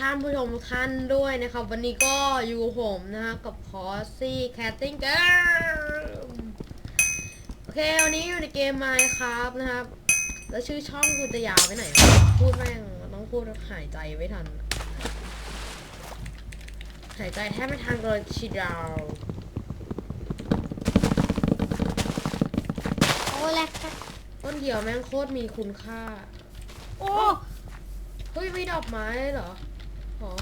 ท่านผู้ชมทุกท่านด้วยนะครับ วันนี้ก็อยู่ผมนะครับกับคอสซี่แคทติ้งเกมโอเค วันนี้อยู่ในเกมไมค์ครับนะครับ แล้วชื่อช่องคุณจะยาวไปไหนวะพูดแม่งต้องพูดหายใจไม่ทัน หายใจแทบไม่ทันเลยทีเดียวโอ้แลกแลกต้นเดียวแม่งโคตรมีคุณค่า โอ้เฮ้ยไม่ดอกไม้เลยเหรอ หอ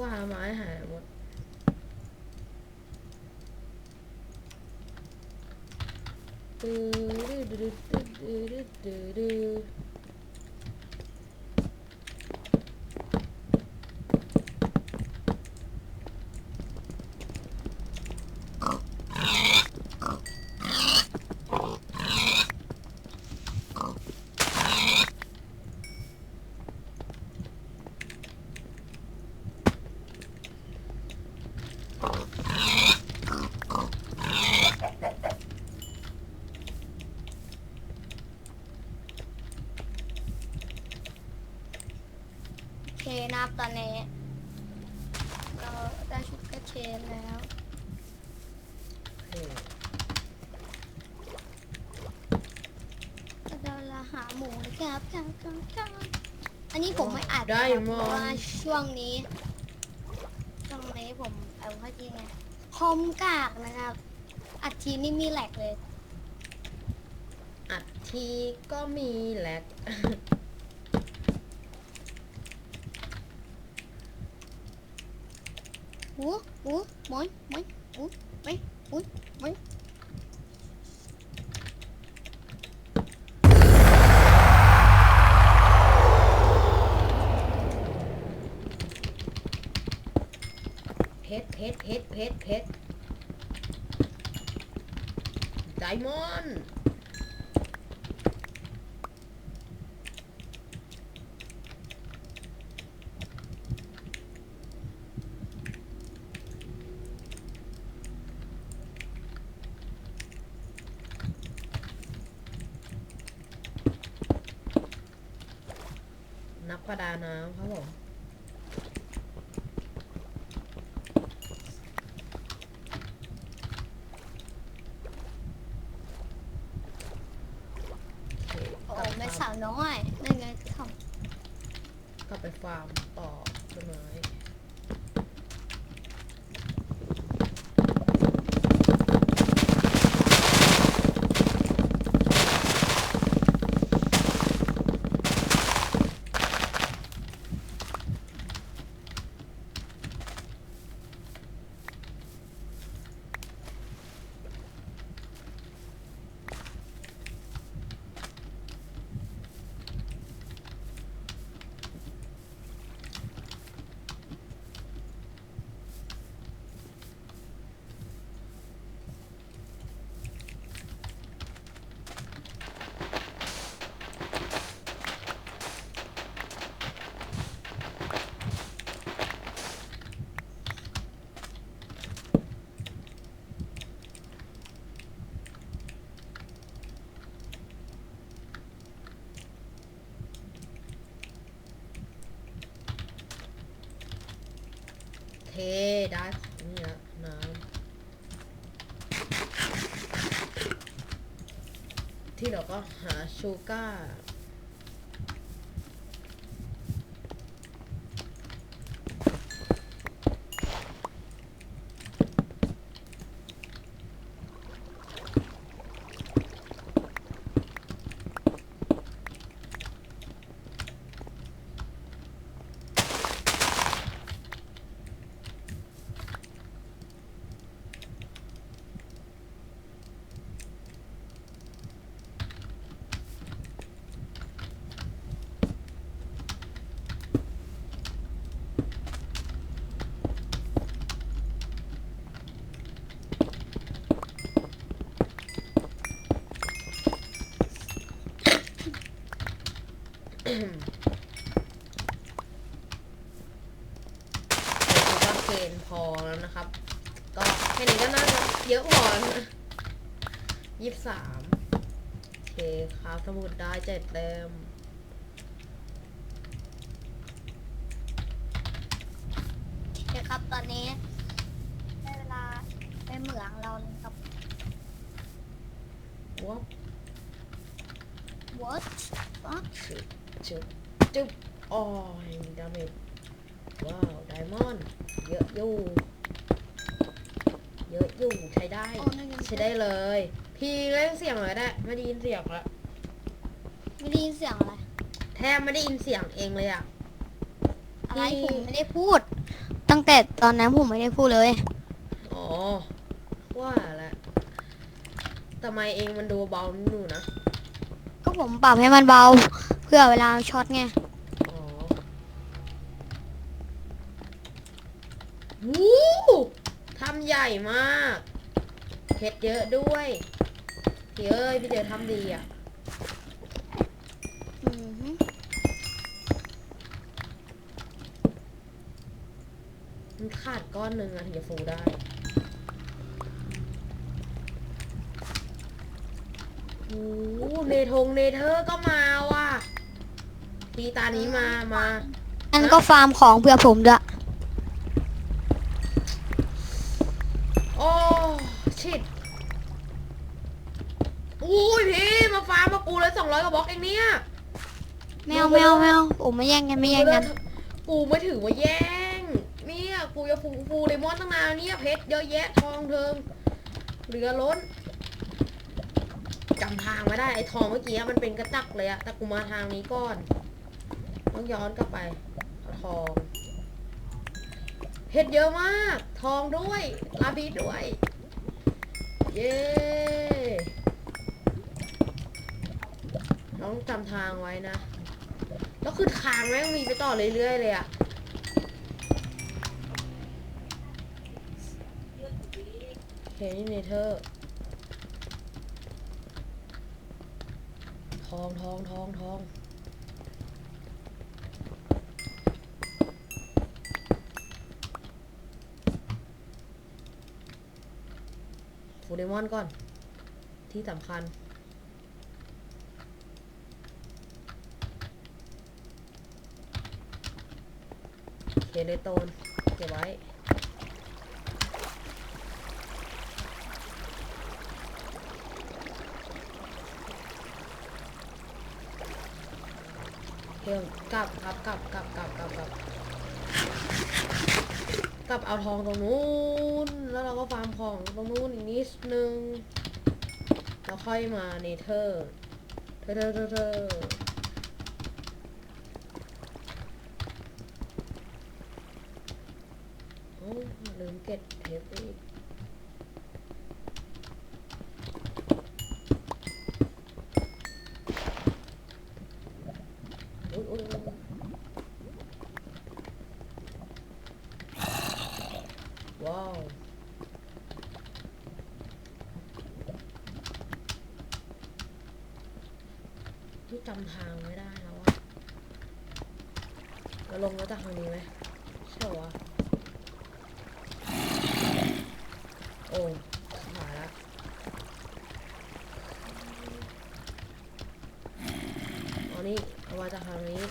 ว่าไม้หายหมดดูดูดูดูดูดูดูโอเคนะครับตอนนี้ เราได้ชุดกระเชนแล้ว เฮ้ย ก็เดี๋ยวเราหาหมูนะครับครับครับครับอันนี้ ผมไม่อัดได้นะครับมเพอราะว่าช่วงนี้ ช่วงนี้ผมเอาเข้าจริงไงคอมกากนะครับ อัดทีนี่มีแหลกเลย อัดทีก็มีแลกหูหูหมอนหมอนหูไม่หูไม่เพ เพชรเพชรเพชรเพชรไดมอนด์นักประดาน้ำครับผม โอเค โอ้ กลับ แม่ ฟา สา ร์ม วน้อยนั่นไงท กลับไปฟาร์มต่อต้นไม้เทได้ของนี่ละน้ำ ที่เราก็หาชูการ์ก็เกณฑ์พอแล้วนะครับ ก็แค่นี้ก็น่าจะเยอะพอแล้วนะยี่สิบสามโอเค ครับ สมุดได้เจ็ดเล่มโอเคครับตอนนี้ได้เวลาไปเหมืองเราเลยครับว้าว what fuck ชึบชึบจึ๊บอ๋อมีดาเมจว้าวไดมอนด์เยอะอยู่ เยอะอยู่ใช้ได้ โอ้นั่นยังใช้ได้เลย พี่เล่นเสียงเลยได้ไม่ได้ยินเสียงละ ไม่ได้ยินเสียงอะไร แทบไม่ได้ยินเสียงเองเลยอะอะไรพี่ ผมไม่ได้พูด ตั้งแต่ตอนนั้นผมไม่ได้พูดเลย อ๋อ ว่าแล้วทำไมเองมันดูเบาหนูนะ ก็ผมปรับให้มันเบา เพื่อเวลาช็อตไง อ๋อวู้ทำใหญ่มากเผ็ดเยอะด้วยพี่เอ้ยพี่เจอทำดีอะ อือฮึ มันขาดก้อนหนึ่งอะถึงจะฟูได้โอ้โหเนทงเนเธอร์ก็มาว่ะปีตานี้มามาอันก็ฟาร์มของเพื่อผมด้วยโอ้ชิดอุ้ยพี่มาฟาร์มมากูเลยสองร้อยกว่าบล็อกเองเนี่ยแมวแมวแมวผมไม่แย่งกันไม่แย่งกัน กูไม่ถือว่าแย่งเนี่ยกู จะฟูฟูเลมอนตั้งนานเนี่ยเพชรเยอะแยะทองเทิงเหลือล้นจำทางไม่ได้ไอ้ทองเมื่อกี้มันเป็นกระจักเลยอะแต่กูมาทางนี้ก่อนต้องย้อนกลับไป ทองเพชรเยอะมาก ทองด้วยลาบีด้วย เย้ต้องจำทางไว้นะ แล้วคือทางแม่งมีไปต่อเรื่อยๆเลยอะโอ เคนี่เนเธอร์ทองทองทองทองฟูเดมอนก่อน ที่สำคัญเคเลโตนเก็บไว้ พิ่มกลับครับกลับกลับกลับกลับกลับกลับเอาทองตรงนู้น แล้วเราก็ฟาร์มของตรงนู้นอีกนิดนึงแล้วค่อยมาเนเธอร์เธอเธอเธอเธอโอ้ลืมเก็บเทปอีกอุ๊ยอุ๊ยอุ๊ยว้าว ที่จำทางไม่ได้แล้วอะเราลงมาจากทางนี้ไหมใช่เหรอวะโอ้หายละเอานี่เอามาจากทางนี้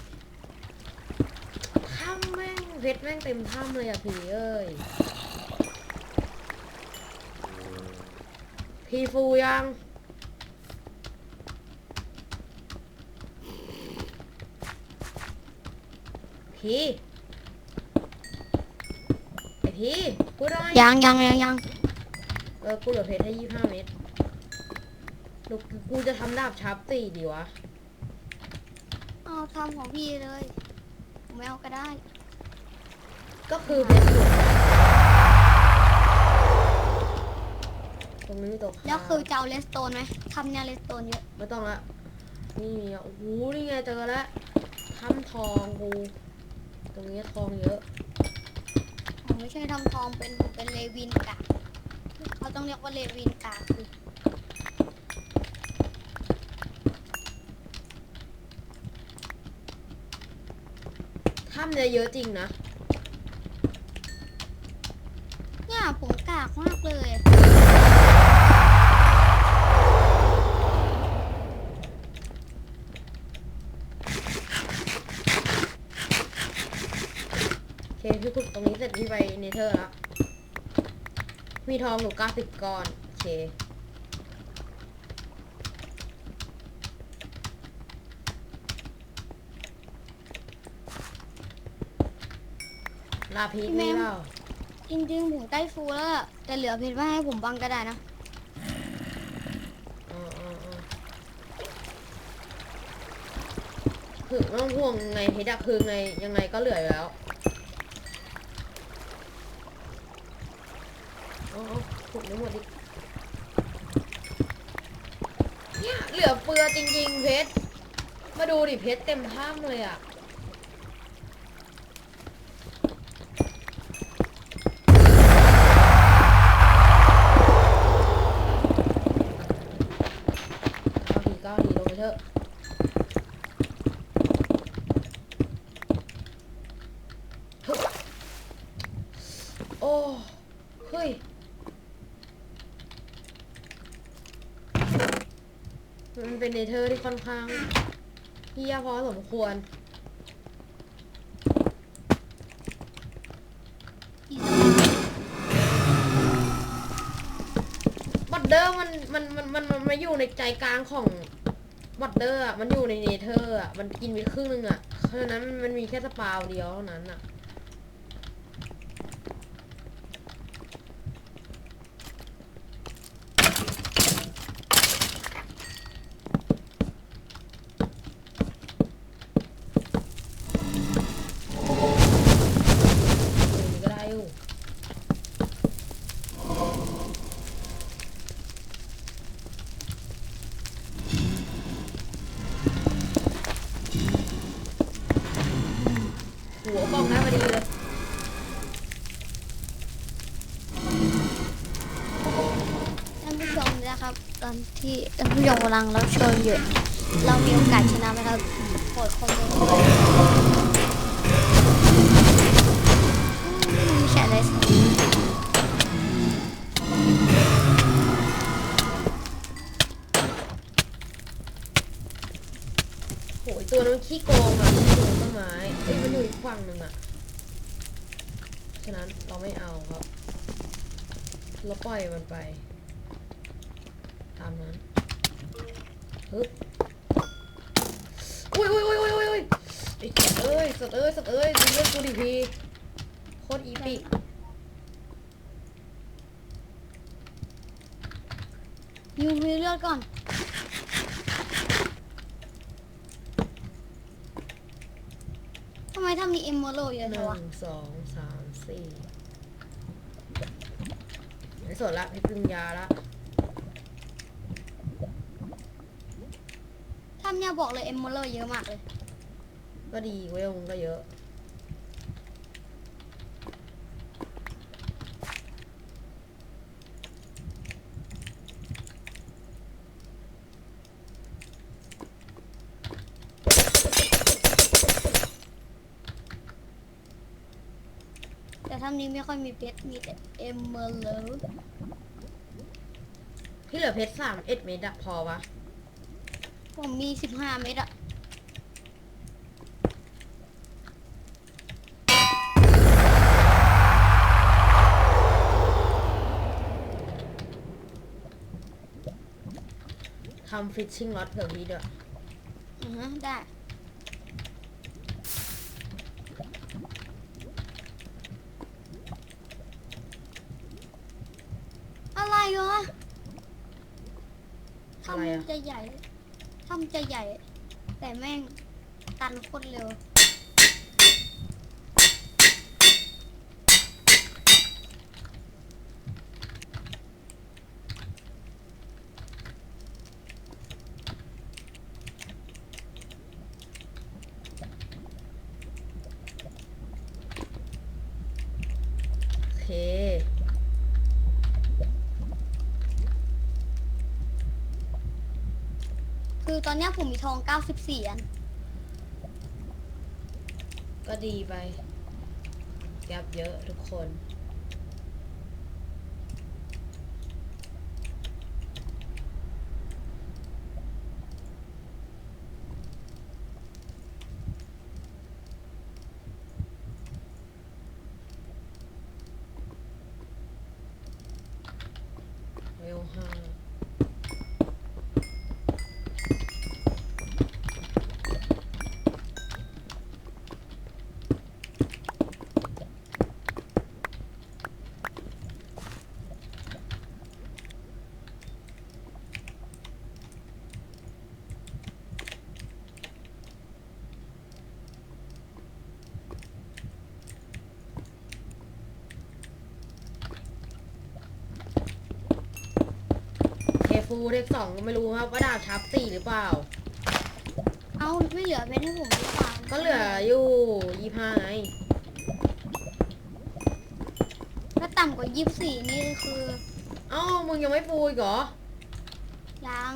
ถ้ำแม่งเพชรแม่งเต็มถ้ำเลยอะพี่เอ้ยพี่ฟูยังพี่ไอพี่พูดหน่อยยังยังยังยังเออกูเหลือเพชรให้ยี่ห้าเม็ดลูกกูจะทำดาบชาร์ปสี่ดีวะเอา ทำของพี่เลยผมไม่เอาก็ได้ ก็คือเพชรหลุดตรงนี้มีตัวแล้วคือจะเอาเลสโตนไหมทำเนี่ยเลสโตนเยอะไม่ต้องละนี่มีอะโอ้โหนี่ไงเจอแล้วทำทองกูตรงนี้ทองเยอะผมไม่ใช่ทำทองเป็นผมเป็นเลวินกะเขาต้องเรียกว่าเลวินกะคือ จะเยอะจริงนะ เนี่ยผมกากมากเลย โอเคพี่ขุดตรงนี้เสร็จพี่ไปเนเธอร์ละมีทองอยู่เก้าสิบก้อน โอเค ลาพีนี่เปล่าจริงๆผมใกล้ฟูลแล้วอะแต่เหลือเพชรไว้ให้ผมบังก็ได้นะ อ๋ออ๋ออ๋อคือไม่ต้องห่วงไงเพชรอะคือไงยังไงก็เหลืออยู่แล้วอ๋ออ๋อขุดไม่หมดดิเนี่ยเหลือเฟือจริงๆเพชร มาดูดิเพชรเต็มถ้ำเลยอะ เถอะ โอ้เฮ้ยมันเป็นเนเธอร์ที่ค่อนข้างเฮี้ยพอสมควรบัตเดอร์มันมันมันมันมาอยู่ในใจกลางของ บัตเดอร์อะมันอยู่ในเนเธอร์อะ มันกินไปครึ่งนึงอะเพราะฉะนั้นมันมีแค่สปาวเดียวเท่านั้นอะ ลังรับชมอยู่เรามีโอกาสชนะไหมครับโปรดคอมเมนต์ด้วยอืมไม่ใช่อะไรสิโหยตัวนั้นมันขี้โกงอะมันอยู่ต้นไม้เอ้ยมันอยู่อีกฝั่งหนึ่งอะฉะนั้นเราไม่เอาครับ เราปล่อยมันไป ตามนั้น ฮึบอุ้ยอุ้ยอุ้ยอุ้ยอุ้ยอุ้ยไอ้สัตว์เอ้ยสัตว์เอ้ยสัตว์เอ้ยดูเรื่องกูดิพีโคตรอีปิยูมีเลือดก่อนทำไมถ้ามีเอมเมอโลเยอะหจังนึ่วะงสองสามสี่ไม่สนละให้ปรุงยาละ ถ้าเนี่ยบอกเลยเอมเมอโลเยอะมากเลย ก็ดีเวลมันก็เยอะ แต่ถ้านี้ไม่ค่อยมีเพชรมีแต่เอมเมอโลพี่เหลือเพชรสามเอ็ดเมตรอะพอปะ ผมมีสิบห้าเม็ดอะทำฟิชชิ่งล็อตเผื่อพี่ด้วย อือฮะได้ อะไรวะอะไรอะ ทำจะใหญ่ ทำจะใหญ่ แต่แม่งตันโคตรเร็ว โอเค คือตอนเนี้ยผมมีทอง 94 อัน ก็ดีไปแกบเยอะทุกคน ฟูเทคสองก็ไม่รู้ครับว่าดาบชาร์ปสี่หรือเปล่า เอาไม่เหลือเพชรให้ผมหรือเปล่าก็เหลืออยู่ยี่ห้าไงถ้าต่ำกว่ายี่สิบสี่นี่คือเอ้ามึงยังไม่ฟูอีกเหรอยัง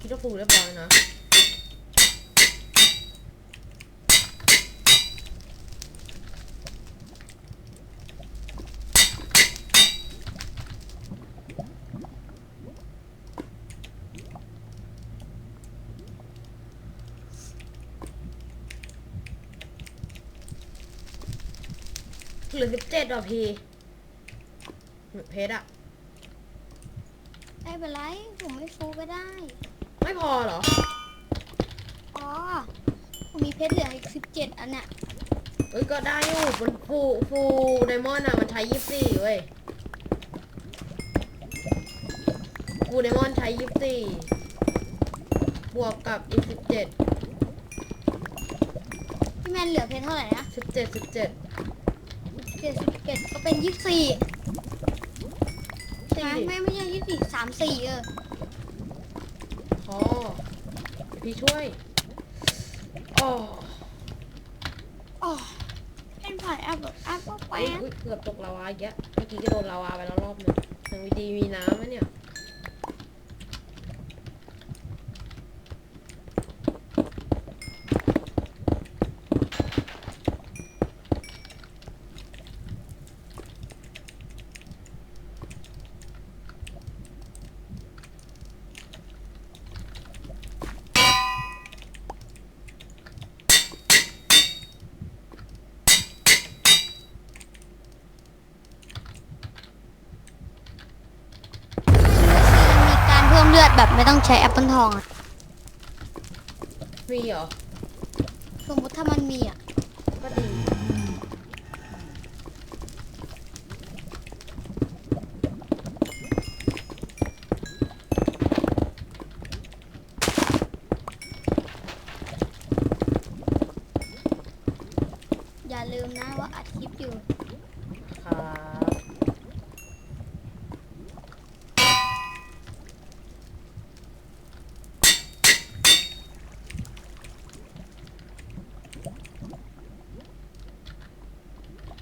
คิดว่าฟูเรียบร้อยนะ เหลือสิบเจ็ดอะพี่เพชรอะ ไม่เป็นไร ผมไม่ฟูก็ได้ ไม่พอเหรอ อ๋อ ผมมีเพชรเหลืออีกสิบเจ็ดอันเนี่ยเอ้ยก็ได้อยู่มันฟูฟูไดมอนด์อะมันใช้ยี่สิบสี่เว้ยฟูไดมอนด์ใช้ยี่สิบสี่บวกกับอีกสิบเจ็ดพี่แมนเหลือเพชรเท่าไหร่นะสิบเจ็ดสิบเจ็ด เจ็ดสิบเจ็ดก็เป็นยี่สิบสี่ใช่ไหมสี่ไม่ไม่ใช่ยี่สิบสี่สามสี่เออพอเดี๋ยวพี่ช่วยอ๋ออ๋อเป็นผ่านแอปแบบแอปก็ไปเอ้ยอุ๊ยเกือบตกลาวาอีกแล้วเมื่อกี้ก็โดนลาวาไปแล้วรอบหนึงทางวิดีมีน้ำไหมเนี่ย มีการเพิ่มเลือด แบบไม่ต้องใช้แอปเปิลทองอะมีเหรอ สมมติถ้ามันมีอะ ก็ดี อย่าลืมนะว่าอัดคลิปอยู่ ครับ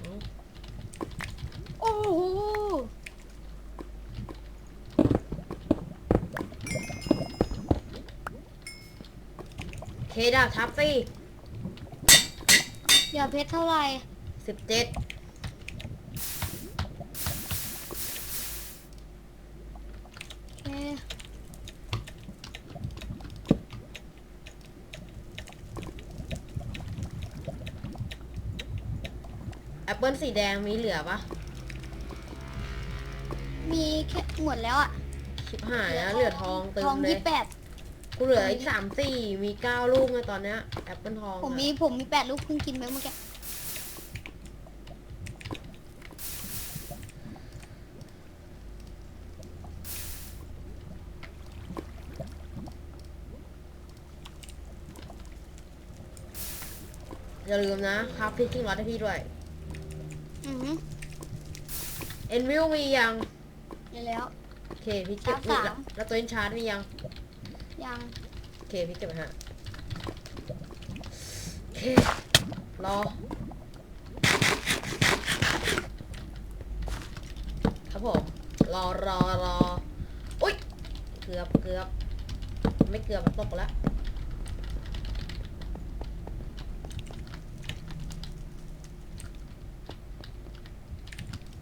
อืม โอ้โห เคดาบทับสี่เหลือเพชรเท่าไหร่สิบเจ็ดโอเคแอปเปิลสีแดงมีเหลือปะมีแค่หมดแล้วอะชิบหายแล้วเหลือทองเติทมองเลยี่ยสิบแปด กูเหลืออีกสามสี่มีเก้าลูกนะตอนเนี้ยแอปเปิลทองผมอะมีผมมีแปดลูกเพิ่งกินไปเมื่อกี้อย่าลืมนะครับพี่กิ้งรอดให้พี่ด้วย อือหือเอ็นวิวมียังเดี๋ยวแล้ว โอเคพี่เก็บชาร์จแล้วสาม แล้วตัวเอ็นชาร์จมียัง ยังโอเคพี่เก็บไว้ฮะโอเครอครับผมรอรอรออุ้ยเกือบเกือบไม่เกือบตกแล้ว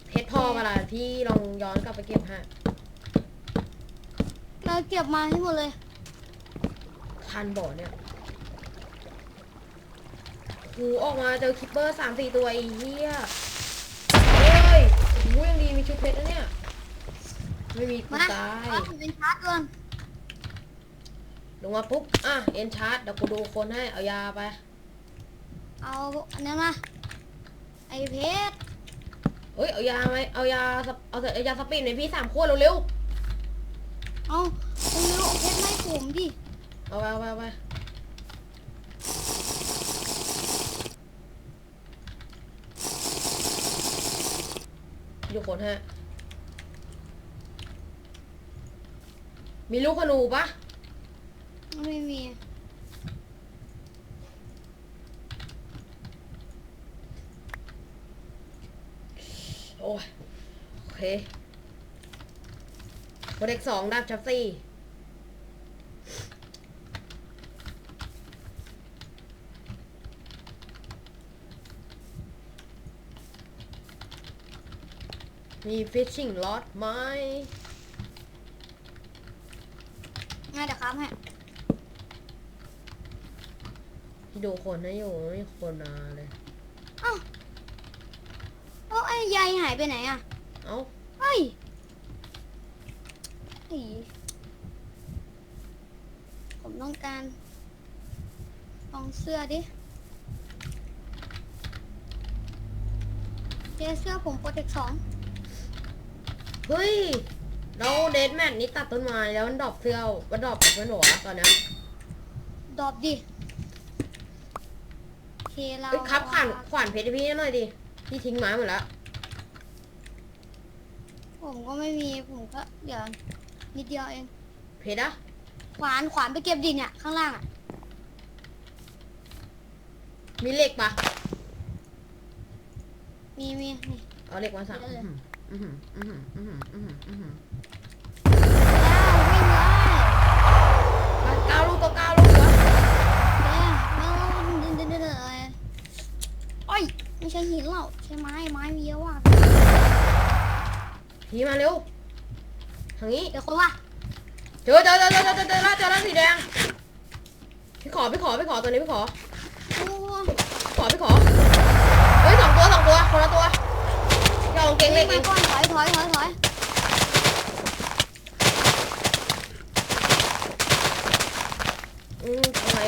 เพชรพอมาละพี่ลองย้อนกลับไปเก็บฮะ เราเก็บมาให้หมดเลย ทันบ่อเนี่ยหูออกมาเจอคิปเปอร์สามสี่ตัวไอ้เหี้ยเฮ้ยหูยังดีมีชุดเพชรนะเนี่ย ไม่มีกูมาตายเอาผมเป็นชาร์จก่อนลงมาปุ๊บ อะ เอ็นชาร์จเดี๋ยวกูดูคนให้ เอายาไป เอาอันนี้มาไอเพชรเอ้ย เอายาไหมเอายาสปเอาเอายาสปีดหน่อยพี่สามขวดเร็วเอาเอาเร็วเอาเพชรไม่ผมดิๆ เอาว่าว่าว่าอยู่คนฮะ มีลูกขนูปะไม่มี โอ้โอเคโปรเด็กสองดับชับซี่ มีฟิชชิ่งล็อตไหมง่ายเดี๋ยวครับให้ที่ดูคนนะอยู่ไม่มีคนมาเลยเอ้าโอ้ไอ้ยายหายไปไหนอะเอ้าเฮ้ยอีผมต้องการลองเสื้อดิเจเสื้อผมโปรเทคสอง เฮ้ย เราเดทแมทนี้ตัดต้นไม้แล้วมันดรอปเสื้อมันดรอปกับมันหนวะตอนเนี้ยดรอปดิโอเคเราเอ้ยครับขวานขวานเพชรให้พี่หน่อยดิ พี่ทิ้งไม้หมดแล้ว ผมก็ไม่มีผมก็เดี๋ยวนิดเดียวเอง เพชรอะขวานขวานไปเก็บดินเนี่ยข้างล่างอะ มีเหล็กปะมีมีนี่เอาเหล็กมาสั่งได้เลย อือหืออือหืออือหืออือหืออือหือแล้ววิ่งเลยไปเก้าลูกตัวเก้าลูกเด้แล้วเดินเดินเดินเลยโอ้ยไม่ใช่หินหรอกใช่ไม้ไม้มีเยอะว่ะพี่มาเร็วทางนี้เดี๋ยวคนว่าเจอเจอเจอเจอเจอเจอเจอแล้วเจอแล้วสีแดงพี่ขอพี่ขอพี่ขอตัวนี้พี่ขอโอ้ขอพี่ขอเฮ้ยสองตัวสองตัวคนละตัว อย่าเอาเก่งเหล็กเอมางก่อนถอยถอยถอยถอยอืมทำไม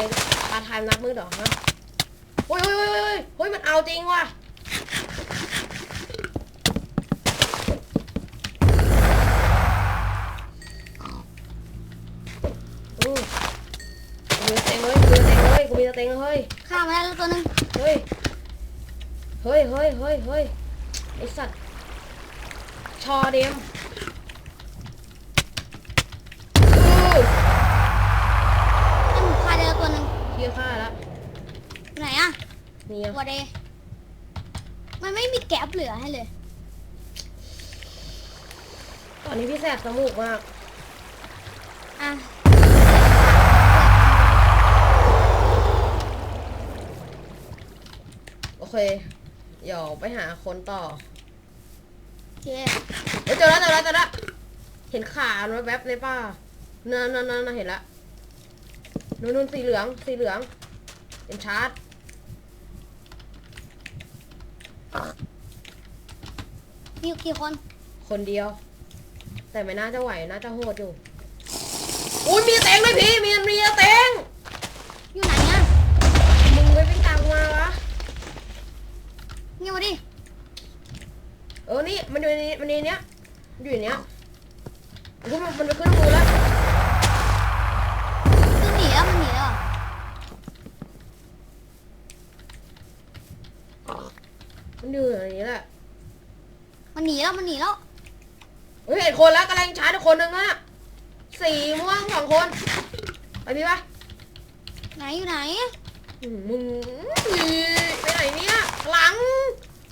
ปลาทายนับมือเหรอฮะโอ้ยโอ้ยโอ้ยโอ้ยเฮ้ยมันเอาจริงว่ะอืมกูมีสเต็งเลยกูมีสเต็งเลยกูมีสเต็งเลยเฮ้ยข้ามมาได้แล้วตัวหนึง เฮ้ย เฮ้ย เฮ้ย เฮ้ย เฮ้ยไอสัตว์ ชอเดมอู้นั่นฆ่าได้แล้วตัวหนึงเชี่ยฆ่าละไหนอะนี่ยังวัวเดมันไม่มีแก๊ปเหลือให้เลย ตอนนี้พี่แสบจมูกมาก อะโอเค เดี๋ยวไปหาคนต่อโอ เคเฮ้ยเจอแล้วเจอแล้วเจอแล้วเห็นขามันแวบๆเลยป่ะนั่นนั่นนั่นเห็นละนู่นนู่นสีเหลืองสีเหลืองเป็นชาร์จมีกี่คนคนเดียว แต่ไม่น่าจะไหวน่าจะโหดอยู่อุ้ยมีเต็งเลยพี่มีมีเต็งอยู่ไหนอะมึงไปเป็นตามกูมาวะเงียบมาดิ เออ นี่ มันอยู่ในนี้มันในเนี้ยมันอยู่ในเนี้ยกูมันมันไปขึ้นกูแล้วคือหนีแล้วมันหนีแล้วเหรอมันอยู่ในนี้แหละมันหนีแล้วมันหนีแล้วเฮ้ยเห็นคนแล้วกำลังชาร์จอีกคนนึงอะสีม่วงสองคนไปพี่ปะไหนอยู่ไหนอืมมึงไปไหนเนี่ยหลัง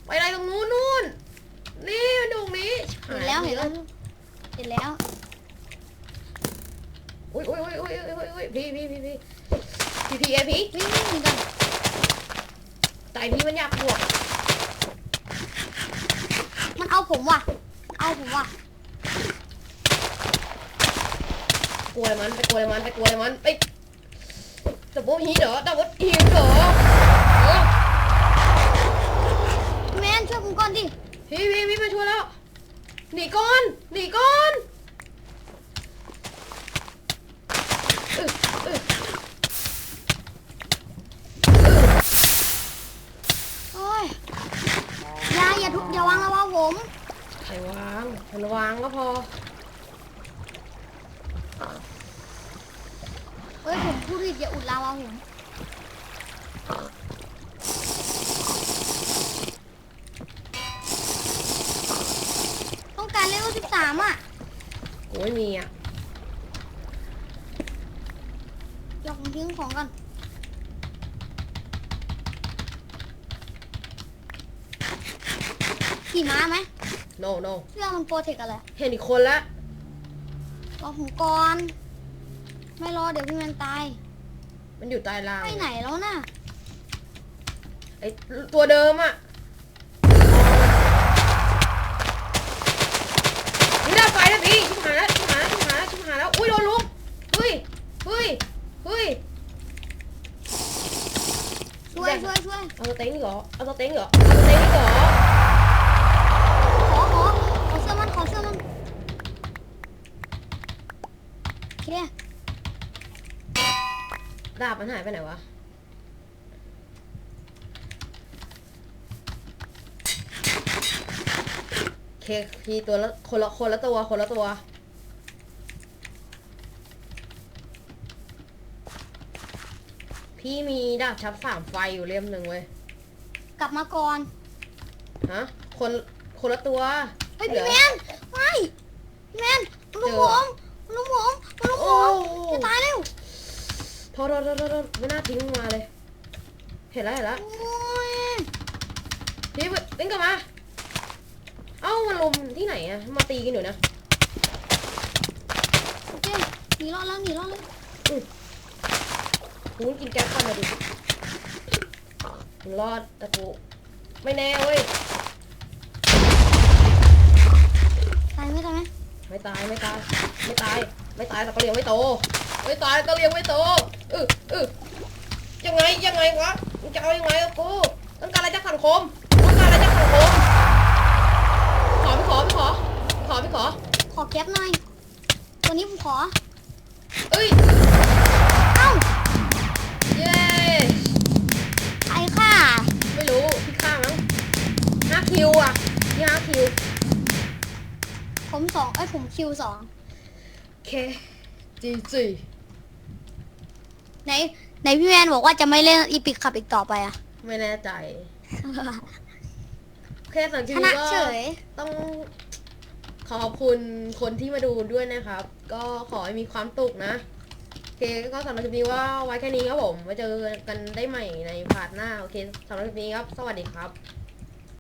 ไปไหนตรงนู้นนู่น นี่มันอยู่ตรงนี้เห็นแล้วเห็นแล้ว เห็นแล้วอุ้ยอุ้ยอุ้ยอุ้ยอุ้ยอุ้ยพี่พี่พี่พี่พี่พี่เอพี่วิ่งวิ่งหนีกันใจพี่มันอยากบวกมันเอาผมว่ะมันเอาผมว่ะกลัวอะไรมันไปกลัวอะไรมันไปกลัวอะไรมันไปดับเบิลฮีทเหรอดับเบิลฮีทเหรอเออแมนช่วยผมก่อนดิ พี่พี่พี่มาช่วยแล้ว หนีก่อน หนีก่อนเออเออโอ้ยอย่าอย่าทุบอย่าวางระวังผมใครวางมันวางก็พอ เฮ้ยผมพูดผิดอย่าอุดลาวาผม โอ้ยมีอะเดี๋ยวผทิ้งของกันขี่ม้าไหมโนโนเรื่องมันโปรเทคอะไรเห็นอีกคนละรอผมก่อน ไม่รอเดี๋ยวพี่มันตาย มันอยู่ใต้ล่างไปไหนแล้วน่ะไอตัวเดิมอะ นี่ดาบไฟนะพี่ชิบหายแล้วชิบหายแล้วชิบหายแล้วชิบหายแล้ว อุ้ยโดนลุกเฮ้ยเฮ้ยเฮ้ยช่วยช่วยช่วยเอาสเต็งอีกเหรอเอาสเต็งอีกเหรอเอาสเต็งอีกเหรอขอขอขอเสื้อมันขอเสื้อมันโอเคดาบมันหายไปไหนวะ เคพีตัวละคนละคนละตัวคนละตัวพี่มีดาบชับสามไฟอยู่เล่มหนึ่งเว้ย กลับมาก่อน ฮะ คนคนละตัวเฮ้ยเหลืพี่อแมนไม่พี่แมนมันลูกเจผอมมันลูกผมมันลูกผโอ้มจะตายแล้วโทษโทษโทษโทษโทษไม่น่าทิ้งมาเลย เห็นแล้วเห็นแล้วโอ้ยพี่วิ่งกลับมาเอ้า มันลุมที่ไหนอะมาตีกันอยู่นะโอเคหนีรอดแล้วหนีรอดแล้วกูกินแก๊สฟันมาดิมึงรอดแต่กูไม่แน่เว้ยตายไหมตายไหมไม่ตายไม่ตายไม่ตายไม่ตายแต่ก็เลี้ยงไม่โตไม่ตายก็เลี้ยงไม่โตเออเออยังไงยังไงวะมึงจะเอายังไงกับกูต้องการอะไรจากสังคมต้องการอะไรจากสังคม ขอไม่ขอไม่ขอไม่ขอไม่ขอ ขอแก๊ปหน่อย ตัวนี้ผมขอ เอ้ย เอ้า เย้ ไอ้ค่ะ ไม่รู้ พี่ข้ามั้งห้าคิวอะพี่ห้าคิว ผมสองไอ้ยผมคิวสองเคจีจีไหนไหนพี่แมนบอกว่าจะไม่เล่นอีพิกขับอีกต่อไปอะไม่แน่ใจโอ เคสำหรับคลิชปนะนี้ก็เฉยต้องขอขอบคุณคนที่มาดูด้วยนะครับ ก็ขอให้มีความสุขนะโอเคก็สำหรับคลิปนี้ว่าไว้แค่นี้ครับผมไว้เจอกันได้ใหม่ในพาร์ทหน้าโอเคสำหรับคลิปนี้ครับ สวัสดีครับ